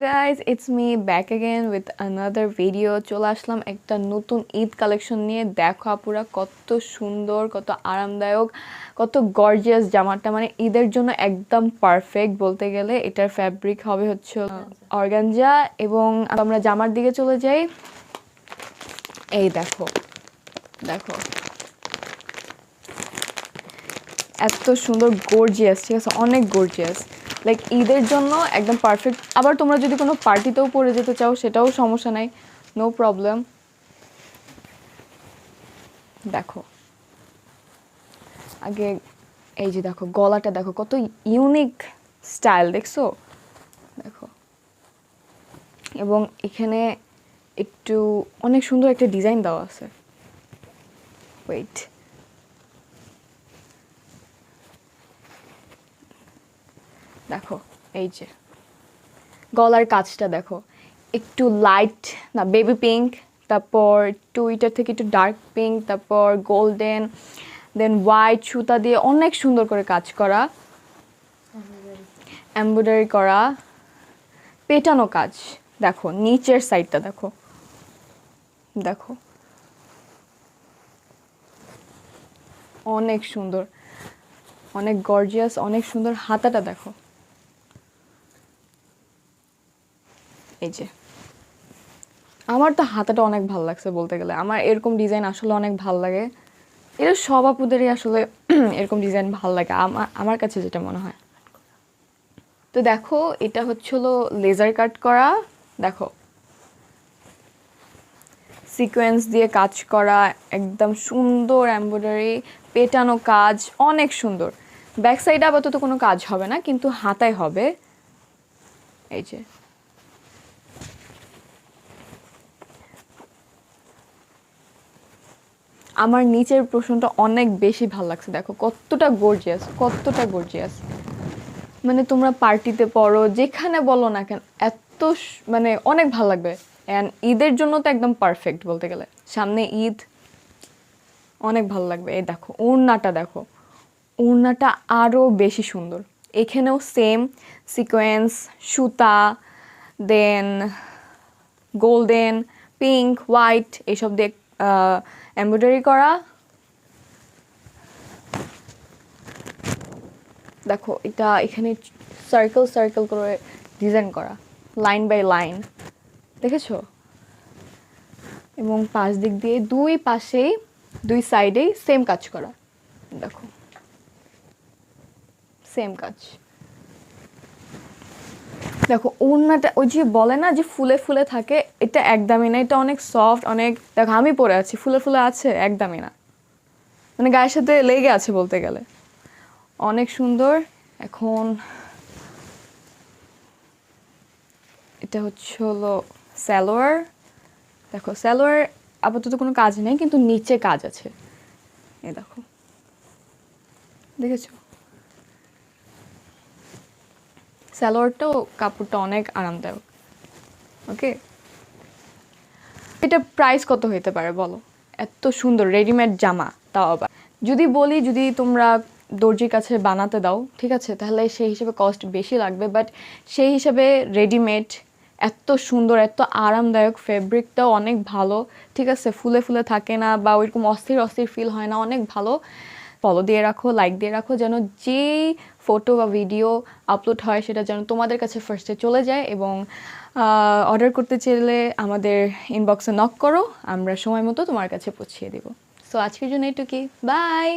Guys it's me back again with another video চলে আসলাম একটা নতুন ঈদ কালেকশন নিয়ে। দেখো আপুরা, কত সুন্দর, কত আরামদায়ক, কত গর্জিয়াস জামাটা। মানে ঈদের জন্য একদম পারফেক্ট বলতে গেলে। এটার ফ্যাব্রিক হবে হচ্ছে অর্গানজা এবং আমরা জামার দিকে চলে যাই। এই দেখো দেখো। এত সুন্দর গর্জিয়াস ঠিক আছে? অনেক গর্জিয়াস লাইক ঈদের জন্য একদম পারফেক্ট আবার তোমরা যদি কোনো পার্টিতেও পরে যেতে চাও, সেটাও সমস্যা নাই। নো প্রবলেম দেখো। আগে, এই যে দেখো, গলাটা দেখো, কত ইউনিক স্টাইল দেখছ? দেখো। এবং এখানে একটু, অনেক সুন্দর একটা ডিজাইন দেওয়া আছে। ওয়েট দেখো, এই যে। গলার কাজটা দেখো। একটু লাইট না বেবি পিঙ্ক তারপর একটু এটার থেকে একটু ডার্ক পিঙ্ক তারপর গোল্ডেন দেন হোয়াইট সুতা দিয়ে অনেক সুন্দর করে কাজ করা। এমব্রয়ডারি করা। পেটানো কাজ। দেখো, নিচের সাইডটা দেখো। দেখো। অনেক সুন্দর। অনেক গর্জিয়াস অনেক সুন্দর হাতাটা দেখো। এই যে। আমার তো হাতাটা অনেক ভালো লাগছে বলতে গেলে। আমার এরকম ডিজাইন আসলে অনেক ভালো লাগে। এটা সব আপুদেরই আসলে এরকম ডিজাইন ভালো লাগে আমার আমার কাছে যেটা মনে হয়। তো দেখো, এটা হচ্ছে হলো লেজার কাট করা। দেখো। সিকোয়েন্স দিয়ে কাজ করা, একদম সুন্দর এমব্রয়ডারি পেটানো কাজ, অনেক সুন্দর। ব্যাক সাইডে আপাতত কোনো কাজ হবে না, কিন্তু হাতায় হবে। এই যে। আমার নিচের প্রশ্নটা অনেক বেশি ভালো লাগছে, দেখো, কতটা গর্জিয়াস কতটা গর্জিয়াস মানে তোমরা পার্টিতে পড়ো, যেখানে বলো না কেন, এত মানে অনেক ভালো লাগবে। অ্যান্ড ঈদের জন্য তো একদম পারফেক্ট বলতে গেলে। সামনে ঈদ, অনেক ভালো লাগবে। এই দেখো ওড়নাটা দেখো ওড়নাটা আরও বেশি সুন্দর। এখানেও সেম সিকোয়েন্স সুতা দেন গোল্ডেন পিঙ্ক হোয়াইট এইসব দিয়ে এমব্রয়ডারি করা। দেখো, এটা এখানে সার্কেল সার্কেল করে ডিজাইন করা লাইন বাই লাইন দেখেছ? এবং পাশ দিক দিয়ে দুই পাশেই, দুই সাইডেই সেম কাজ করা। দেখো সেম কাজ। দেখো, ওড়নাটা, ওই যে বলে না যে ফুলে ফুলে থাকে, এটা একদমই না, এটা অনেক সফট অনেক, দেখো, আমি পরে আছি, ফুলে ফুলে আছে একদমই না। মানে গায়ের সাথে লেগে আছে বলতে গেলে। অনেক সুন্দর, এখন এটা হচ্ছে হলো স্যালোয়ার দেখো স্যালোয়ার আপাতত কোনো কাজ নেই, কিন্তু নিচে কাজ আছে। এই দেখো। দেখেছ? স্যালোয়ারটাও কাপড়টা অনেক আরামদায়ক। ওকে এটা প্রাইস কত হইতে পারে বলো? এত সুন্দর রেডিমেড জামা, তাও আবার। যদি বলি, যদি তোমরা দর্জির কাছে বানাতে দাও, ঠিক আছে, তাহলে সেই হিসেবে কস্ট বেশি লাগবে বাট সেই হিসাবে রেডিমেড এত সুন্দর, এত আরামদায়ক ফেব্রিকটাও অনেক ভালো, ঠিক আছে, ফুলে ফুলে থাকে না বা ওইরকম অস্থির অস্থির ফিল হয় না, অনেক ভালো। ফলো দিয়ে রাখো লাইক দিয়ে রাখো, যেন যেই ফটো বা ভিডিও আপলোড হয় সেটা যেন তোমাদের কাছে ফার্স্টে চলে যায় এবং অর্ডার করতে চাইলে আমাদের ইনবক্সে নক করো, আমরা সময় মতো তোমার কাছে পৌঁছিয়ে দেবো। সো আজকের জন্য এটুকি বাই